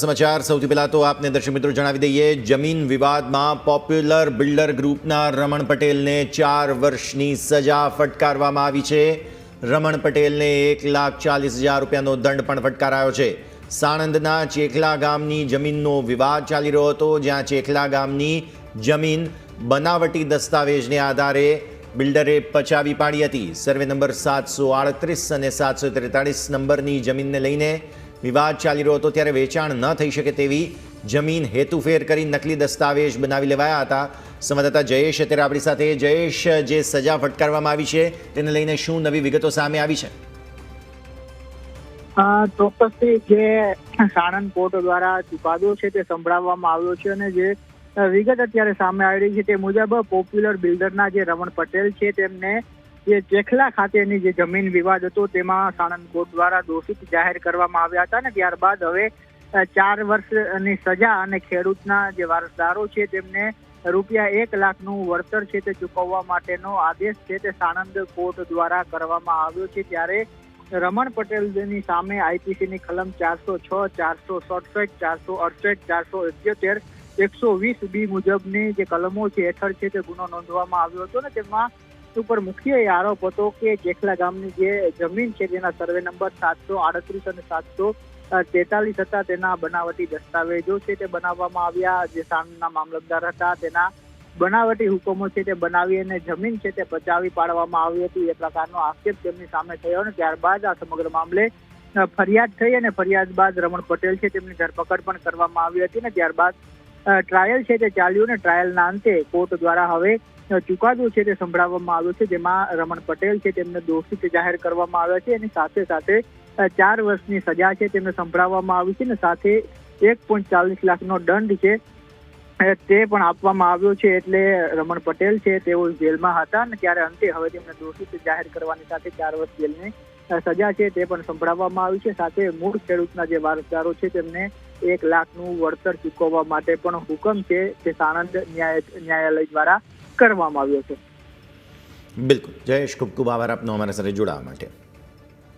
સમાચાર સૌથી પહેલા તો આપને દર્શક મિત્રો જણાવી દઈએ, જમીન વિવાદમાં પોપ્યુલર બિલ્ડર ગ્રુપના રમણ પટેલને ચાર વર્ષની સજા ફટકારવામાં આવી છે. રમણ પટેલને એક લાખ ચાલીસ હજાર રૂપિયાનો દંડ પણ ફટકારાયો છે. સાણંદના ચેખલા ગામની જમીનનો વિવાદ ચાલી રહ્યો હતો, જ્યાં ચેખલા ગામની જમીન બનાવટી દસ્તાવેજને આધારે બિલ્ડરે પચાવી પાડી હતી. સર્વે નંબર સાતસો આડત્રીસ અને સાતસો ત્રેતાળીસ નંબરની જમીનને લઈને વિવાદ ચાલી રહ્યો હતો ત્યારે વેચાણ ન થઈ શકે તેવી જમીન હેતુફેર કરી નકલી દસ્તાવેજ બનાવી લેવાયા હતા. સંવાદદાતા જયેશ અત્યારે આપણી સાથે. જયેશ, જે સજા ફટકારવામાં આવી છે, તેને લઈને શું નવી વિગતો સામે આવી છે? ચોક્કસથી જે સાણંદ કોર્ટ દ્વારા ચુકાદો છે તે સંભળાવવામાં આવ્યો છે અને જે વિગત અત્યારે સામે આવી રહી છે તે મુજબ પોપ્યુલર બિલ્ડરના જે રમણ પટેલ છે તેમને જે ચેખલા ખાતેની જે જમીન વિવાદ હતો, તેમાં સાણંદ કોર્ટ દ્વારા દોષિત જાહેર કરવામાં આવ્યા હતા અને ત્યારબાદ હવે ચાર વર્ષની સજા અને ખેડૂતના જે વારસદારો છે, તેમને રૂપિયા એક લાખનું વળતર છે તે ચૂકવવા માટેનો આદેશ છે તે સાણંદ કોર્ટ દ્વારા કરવામાં આવ્યો છે. ત્યારે રમણ પટેલની સામે આઈપીસીની કલમ ચારસો છ, ચારસો સડસઠ, ચારસો અડસઠ, ચારસો એક્યોતેર એકસો વીસ બી મુજબની જે કલમો છે, હેઠળ છે તે ગુનો નોંધવામાં આવ્યો હતો ને તેમાં ઉપર મુખ્ય એ આરોપ હતો કે જેખલા ગામની જે જમીન છે તેના સર્વે નંબર સાતસો આડત્રીસ અને સાતસો તેતાલીસ હતા, તેના બનાવટી દસ્તાવેજો છે તે બનાવવામાં આવ્યા. જે સાણંદના મામલતદાર હતા, તેના બનાવટી હુકમો છે તે બનાવી અને જમીન છે તે બચાવી પાડવામાં આવી હતી. એ પ્રકારનો આક્ષેપ તેમની સામે થયો અને ત્યારબાદ આ સમગ્ર મામલે ફરિયાદ થઈ અને ફરિયાદ બાદ રમણ પટેલ છે, તેમની ધરપકડ પણ કરવામાં આવી હતી અને ત્યારબાદ ટ્રાયલ છે તે ચાલ્યું અને ટ્રાયલના અંતે કોર્ટ દ્વારા હવે ચુકાદો છે તે સંભળાવવામાં આવ્યો છે, જેમાં રમણ પટેલ છે તેમને દોષિત જાહેર કરવામાં આવ્યા છે એની સાથે સાથે ચાર વર્ષની સજા છે તેમને સંભળાવવામાં આવી છે ને સાથે એક પોઈન્ટ ચાલીસ લાખનો દંડ છે તે પણ આપવામાં આવ્યો છે એટલે રમણ પટેલ છે તેઓ જેલમાં હતા અને ત્યારે અંતે હવે તેમને દોષિત જાહેર કરવાની સાથે ચાર વર્ષ જેલની સજા છે તે પણ સંભળાવવામાં આવી છે. સાથે મૂળ ખેડૂતના જે વારસદારો છે તેમને એક લાખનું વળતર ચૂકવવા માટે પણ હુકમ છે તે સાણંદ ન્યાય, ન્યાયાલય દ્વારા કરવામાં આવ્યો છે. બિલકુલ. જયેશ, ખૂબ ખૂબ આભાર આપનો અમારા સાથે જોડાવા માટે.